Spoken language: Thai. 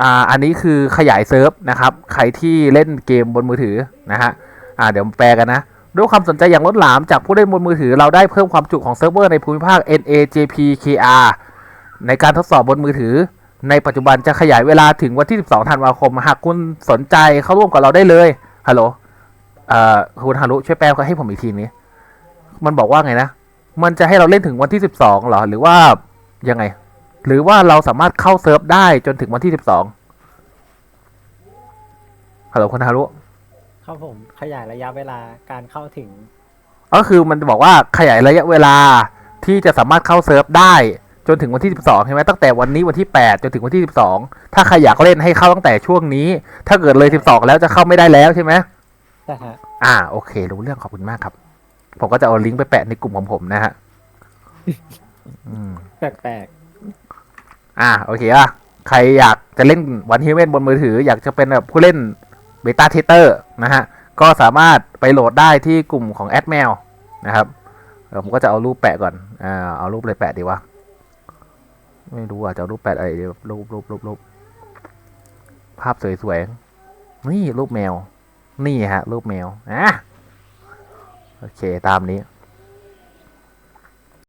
อ่าอันนี้คือขยายเซิร์ฟนะครับใครที่เล่นเกมบนมือถือนะฮะอ่าเดี๋ยวแปลกันนะด้วยความสนใจอย่างล้นหลามจากผู้เล่นบนมือถือเราได้เพิ่มความจุของเซิร์ฟเวอร์ในภูมิภาค NAJPKR ในการทดสอบบนมือถือ ในปัจจุบันจะขยายเวลาถึงวันที่ 12 ธันวาคม หากคุณสนใจเข้าร่วมกับเราได้เลยฮัลโหลเอ่อคุณฮารุช่วยแปลให้ผมอีกทีนี้ มันบอกว่าไงนะ มันจะให้เราเล่นถึงวันที่ 12เหรอ หรือว่ายังไง หรือว่าเราสามารถเข้าเซิร์ฟได้จนถึงวันที่12ฮัลโหลคุณฮารุครับผมขยายระยะเวลาการเข้าถึง ก็คือมันบอกว่าขยายระยะเวลาที่จะสามารถเข้าเซิร์ฟได้จนถึงวันที่ 12 ใช่ไหมตั้งแต่วันนี้วันที่ 8 จนถึงวันที่ 12 ถ้าใครอยากเล่นให้เข้าตั้งแต่ช่วงนี้ ถ้าเกิดเลย 12 แล้วจะเข้าไม่ได้แล้วใช่ไหมนะฮะอ่า โอเค รู้เรื่องขอบคุณมากครับ ผมก็จะเอาลิงก์ไปแปะในกลุ่มของผมนะฮะอืมแปลก อ่าโอเคอะใครอยากจะเล่นวันฮิเวนบนมือถือ อยากจะเป็นแบบผู้เล่นเบต้าเทเตอร์นะฮะ ก็สามารถไปโหลดได้ที่กลุ่มของแอดแมวนะครับผมก็จะเอารูปแปะก่อนอ่าเอารูปอะไรแปะดีวะ ไม่รู้อะจะเอารูปแปะอะไรดีรูปรูปรูปรูปภาพสวยๆ นี่รูปแมว นี่ฮะ รูปแมว อะ โอเค ตามนี้